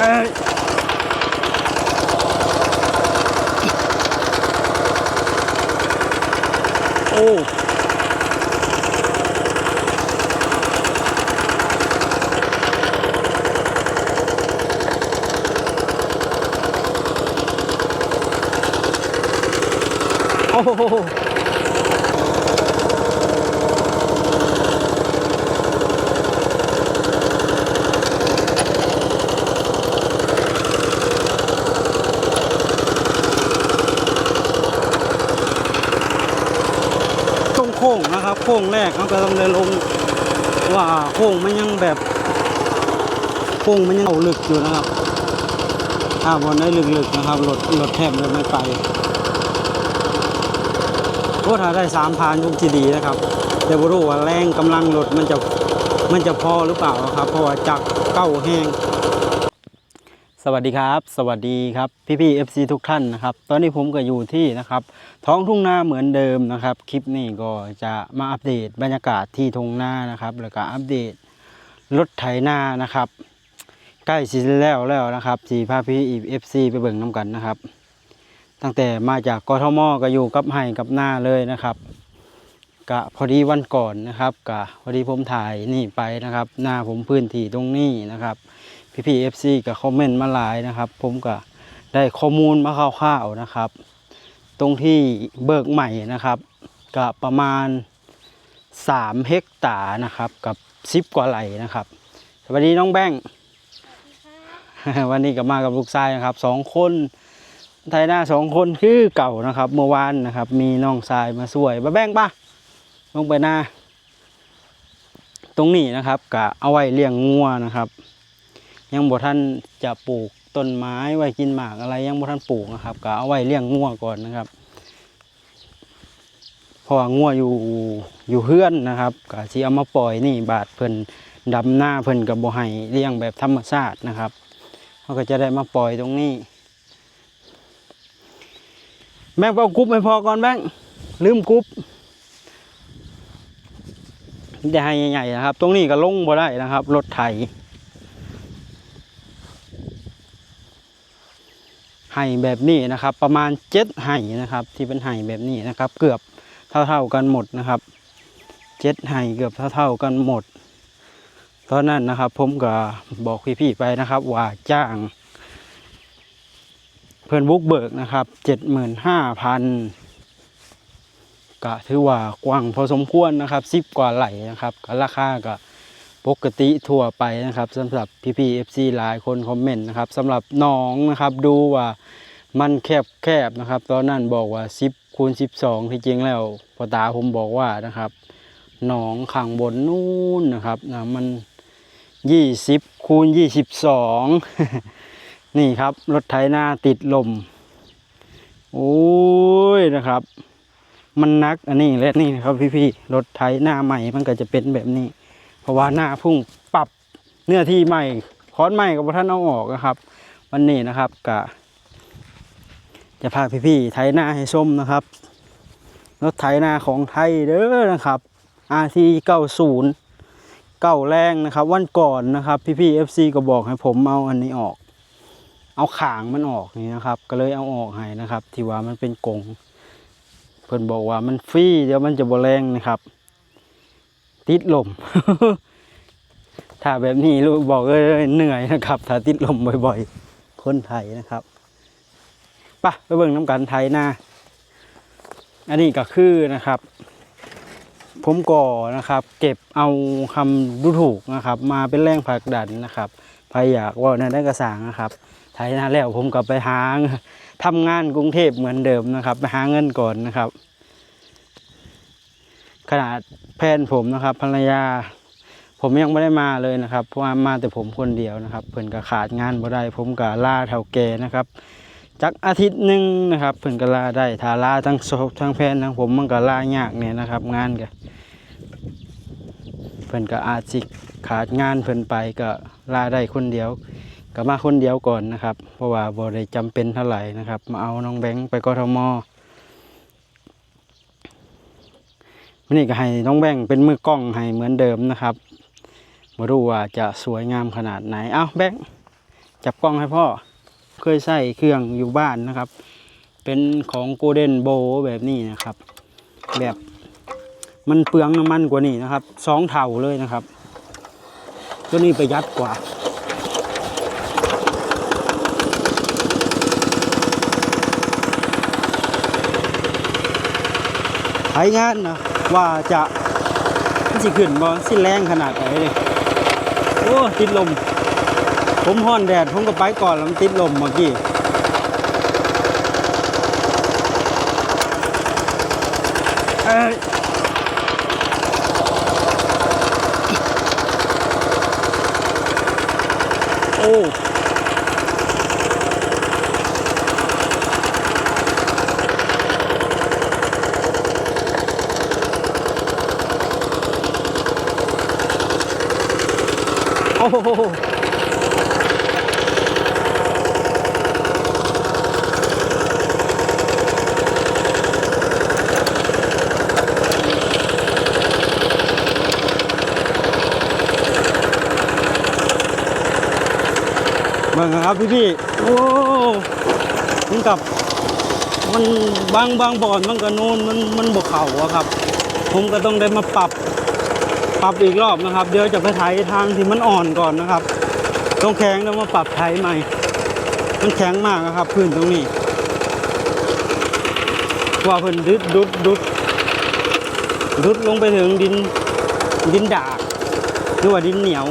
เอ้ยโอ้โอ้โห ตรงโค้ งแรกเขาก็ต้องเดินลงว่าโค้งมันยังแบบโค้งมันยังเอาลึกอยู่นะครับ ถ้าบนได้ลึกๆนะครับรถรถแทบเลยไม่ไปโอ้ถ้าได้สามพานยุคที่ดีนะครับ แต่บรู้ว่าแรงกำลังรถมันจะมันจะพอหรือเปล่าครับ เพราะว่าจักเก้าแห้ง สวัสดีครับ สวัสดีครับพี่พี่ๆ FC ทุกท่านนะครับ ตอนนี้ผมก็อยู่ที่นะครับ ท้องทุ่งนาเหมือนเดิมนะครับ คลิปนี้ก็จะมาอัปเดตบรรยากาศที่ทุ่งนานะครับ แล้วก็อัปเดตรถไถนานะครับ ใกล้สิแล้วแล้วนะครับสีพาพี่อีเอฟซีไปเบิ่งน้ำกันนะครับ ตั้งแต่มาจากกทมก็อยู่กับไห้กับหน้าเลยนะครับกะพอดีวันก่อนนะครับกะพอดีผมถ่ายนี่ไปนะครับ หน้าผมพื้นที่ตรงนี้นะครับ พี่พีเอฟซีก็คอมเมนต์มาหลายนะครับ ผมก็ได้ข้อมูลมาคร่าวๆนะครับ ตรงที่เบิกใหม่นะครับก็ประมาณ 3 เฮกตาร์นะครับกับ 10 กว่าไร่นะครับ สวัสดีน้องแบงค์วันนี้ก็มากับลูกชายนะครับสองคนไทยหน้าสองคนคือเก่านะครับ เมื่อวานนะครับ มีน้องชายมาช่วยมาแบ่งปะลงไปหน้า ตรงนี้นะครับกะเอาไว้เลี้ยงงัวนะครับ ยังบ่ท่านจะปลูกต้นไม้ไว้กินหมากอะไรยังบ่ท่านปลูกนะครับก็เอาไว้เลี้ยงงัวก่อนนะครับเพราะว่างัวอยู่อยู่เฮือนนะครับก็สิเอามาปล่อยนี่บาดเพิ่นดำหน้าเพิ่นกับบ่ให้เลี้ยงแบบธรรมชาตินะครับเขาก็จะได้มาปล่อยตรงนี้แบงเอากรุ๊ปให้พอก่อนแบงลืมกรุ๊ปจะให้ใหญ่ๆนะครับ ตรงนี้ก็ลงบ่ได้นะครับ รถไถ ไห่แบบนี้นะครับ ประมาณเจ็ดไห่นะครับ ที่เป็นไห่แบบนี้นะครับ เกือบเท่าๆกันหมดนะครับเจ็ดไห่เกือบเท่าๆกันหมดตอนนั้นนะครับ ผมก็บอกพี่ๆไปนะครับ ว่าจ้าง เพื่อนบุกเบิกนะครับเจ็ดหมื่นห้าพันก็ถือว่ากว้างพอสมควรนะครับสิบกว่าไหลนะครับก็ราคาก็ ปกติทั่วไปนะครับสำหรับพี่พีเอฟซีหลายคนคอมเมนต์นะครับสำหรับน้องนะครับดูว่ามันแคบแคบนะครับ ตอนนั้นบอกว่า 10คูณ12 ที่จริงแล้วพอตาผมบอกว่านะครับหนองข้างบนนู่นนะครับนะมัน 20คูณ22 นี่ครับ รถไถนาติดลมโอ้ยนะครับ มันนักอันนี้และนี่นะครับพี่ๆรถไถหน้าใหม่มันก็จะเป็นแบบนี้ ราะว่าหน้าพุ่งปรับเนื้อที่ใหม่ค้อนใหม่กับท่านเอาออกนะครับ วันนี้นะครับกะจะพาพี่ๆไถหน้าให้ชมนะครับรถไถนาของไทยเด้อนะครับ RT 90เก้าแรงนะครับ วันก่อนนะครับ พี่ๆ FC ก็บอกให้ผมเอาอันนี้ออก เอาขางมันออกนี่นะครับ ก็เลยเอาออกให้นะครับ ที่ว่ามันเป็นกงเพิ่นบอกว่ามันฟรีเดี๋ยวมันจะบแรงนะครับ ติดลม ถ้าแบบนี้ลูกบอกเลยเหนื่อยนะครับ ถ้าติดลมบ่อยๆ คนไทยนะครับปะไปเบิ่งน้ำกันไทยหน้าอันนี้ก็คือนะครับ ผมก่อนะครับ เก็บเอาคำดูถูกนะครับ มาเป็นแรงผลักดันนะครับใครอยากว่าในได้กระสางนะครับไทยหน้าแล้วผมก็ไปหาทำงานกรุงเทพเหมือนเดิมนะครับ ไปหาเงินก่อนนะครับ ขนาด แพนผมนะครับ ภรรยา ผมยังไม่ได้มาเลยนะครับ เพราะว่ามาแต่ผมคนเดียวนะครับ เพิ่อนก็ขาดงานบ่ได้ ผมก็ล่าเท่าแก่นะครับจักอาทิตย์หนึ่งนะครับ เพิ่อนก็ลาได้ถ้าลาทั้งศพทั้งแพนทั้งผมมันก็ลายากเนี่ยนะครับ งานก็เพิ่อนก็อาจสิขาดงานเพิ่อนไปก็ลาได้คนเดียวก็มาคนเดียวก่อนนะครับ เพราะว่าบ่ได้จำเป็นเท่าไหร่นะครับ มาเอาน้องแบงค์ไปกทม วันนี้ก็ให้น้องแบงเป็นมือกล้องให้เหมือนเดิมนะครับมาดูว่าจะสวยงามขนาดไหนเอาแบงจับกล้องให้พ่อเคยใส่เครื่องอยู่บ้านนะครับ เป็นของโกลเด้นโบแบบนี้นะครับ แบบมันเปลืองน้ำมันกว่านี้นะครับสองเท่าเลยนะครับตัวนี้ประหยัดกว่าไถงานนะ ว่าจะมันสิขึ้นบ่สิแรงขนาดไหนเลยโอ้ติดลม ผมห้อนแดด ผมก็ไปก่อนแล้วมันติดลมเมื่อกี้เอ้ยโอ้ โอ้โหเบิ่งครับพี่พี่โอ้มันกับมันบางบางบ่อนมันก็นูนมันมันบกเข่าอะครับ ผมก็ต้องได้มาปรับ ปรับอีกรอบนะครับ เดี๋ยวจะไปไถทางที่มันอ่อนก่อนนะครับตรงแข็งแล้วมาปรับไถใหม่ มันแข็งมากนะครับ พื้นตรงนี้ ว่าเพิ่นดุดดุดดุดดุดลงไปถึงดินดินดากหรือว่าดินเหนียว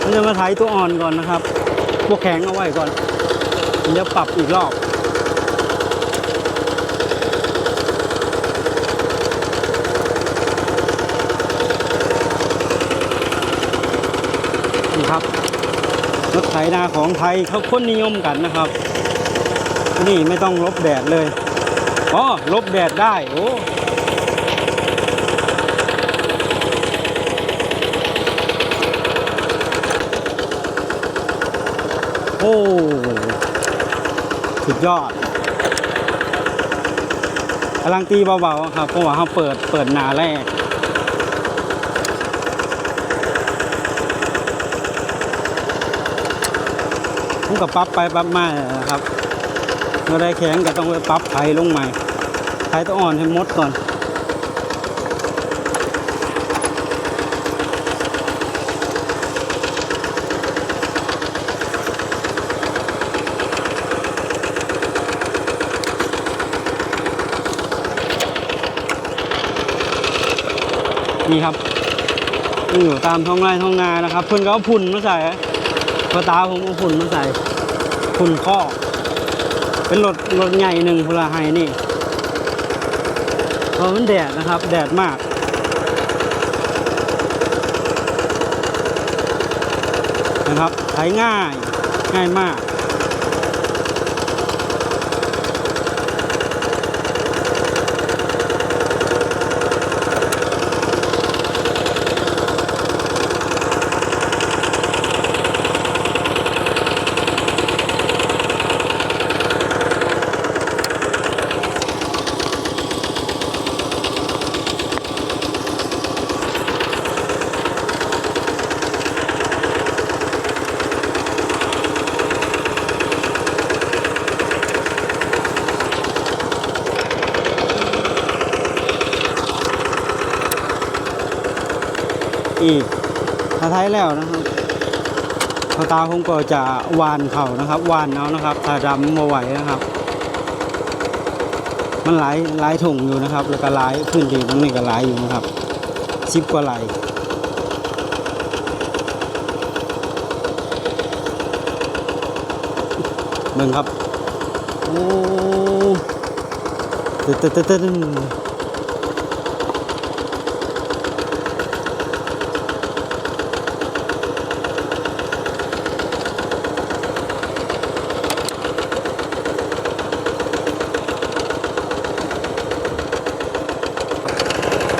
มันจะมาไถตัวอ่อนก่อนนะครับพวกแข็งเอาไว้ก่อนเดี๋ยวปรับอีกรอบ ครับรถไถนาของไทยเขาค้นนิยมกันนะครับ นี่ไม่ต้องลบแดดเลยอ๋อลบแดดได้โอ้โอ้สุดยอดกำลังตีเบาๆครับเพราะว่าเขาเปิดเปิดหนาแรก ผมก็ปรับไปปรับมาครับเมื่อได้แข็งก็ต้องไปปรับไถลงใหม่ไถตัวอ่อนให้หมดก่อนนี่ครับอยู่ตามท้องไร่ท้องนานะครับ เพื่อนก็เอาพุ่นมาใส่ พอตาผมเอาพุ่นมาใส่พุ่นข้อ เป็นรถรถใหญ่หนึ่งพลาไฮนี่เพราะมันแดดนะครับ แดดมากนะครับใช้ง่ายง่ายมาก อีกถ้าท้ายแล้วนะครับพอตาผมก็จะวานเข่านะครับวานเอานะครับถ้าดำมาไหวนะครับ มันหลายหลายถุงอยู่นะครับ แล้วก็หลายพื้นที่ตรงนี้ก็หลายอยู่นะครับสิบกว่าไหลเบิ่งครับโอ้ตึ๊ดตึ๊ดตึ๊ด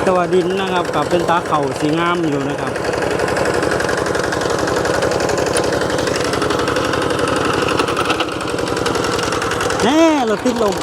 แตัวาดินนะครับกับเป็นตาเข่าสีงามอยู่นะครับแน่เราติดลม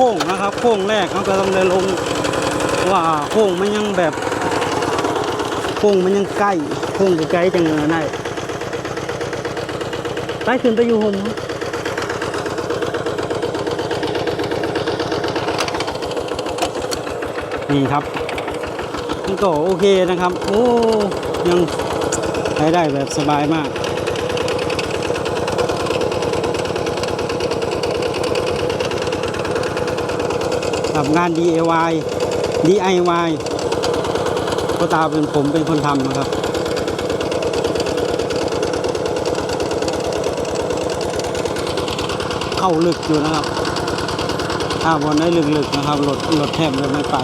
โค้งแรกเขาก็ต้องได้ลงว่าโค้งมันยังแบบ โค้งมันยังใกล้โค้งใกล้จังเลยได้ไปขึ้นไปอยู่ห่มนี่ครับมันก็โอเคนะครับ โอ้ยังไปได้แบบสบายมาก กับงาน DIY DIY ก็ตาเป็นผมเป็นคนทำนะครับเข้าลึกอยู่นะครับ ถ้าบนได้ลึกๆนะครับรถรถแทบจะไม่ไป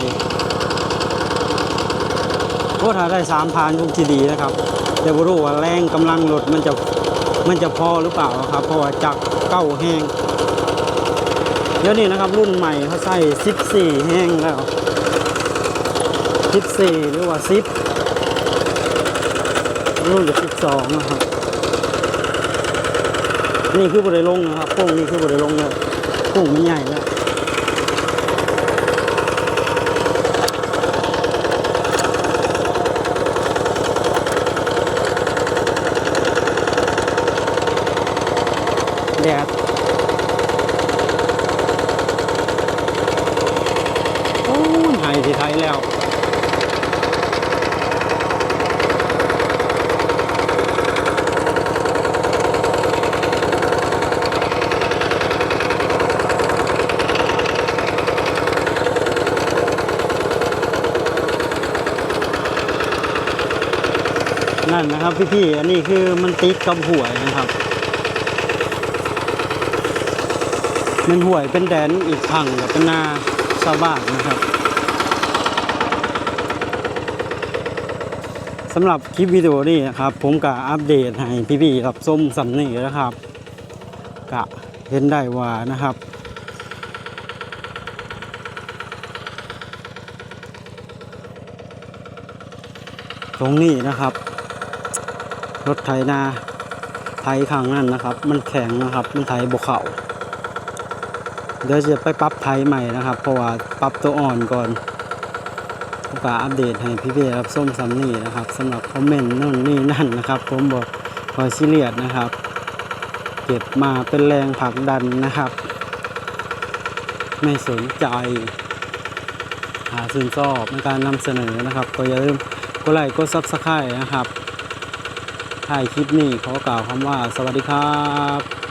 โอ้ถ้าได้สามพานคงจะดีนะครับ แต่ไม่รู้ว่าแรงกำลังรถมันจะมันจะพอหรือเปล่าครับ เพราะว่าจักเก้าแห้ง เดี๋ยวนี้นะครับรุ่นใหม่เขาใส่14แห้งแล้ว14หรือว่า10รุ่นกับ12นะครับ นี่คือบริลงนะครับโค้งนี่คือบริลงเลยโค้งมันใหญ่แล้วแดด โอ้ยหายที่ไทยแล้ว นั่นนะครับพี่ๆอันนี้คือมันติดกับห่วยนะครับ มันห่วยเป็นแดนอีกพังกับเป็นนาชาวบ้านนะครับสำหรับคลิปวิดีโอนี้นะครับ ผมก็อัปเดตให้พี่ๆรับส้มสำนีนะครับ กะเห็นได้ว่านะครับตรงนี้นะครับ รถไถนาไถข้างนั้นนะครับ มันแข็งนะครับ มันไถบกเขาเดี๋ยวจะไปปรับไถใหม่นะครับ เพราะว่าปรับตัวอ่อนก่อนก็อัปเดตให้พี่ๆรับส้มซัมนี่นะครับสำหรับคอมเมนต์นู่นนี่นั่นนะครับ ผมบอกคอยซีเรียสนะครับ เก็บมาเป็นแรงผลักดันนะครับ ไม่สนใจหาซื้นชอบในการนำเสนอนะครับ ก็อย่าลืมกดไลค์กดซับสไครต์นะครับ ท้ายคลิปนี้ขอกล่าวคำว่าสวัสดีครับ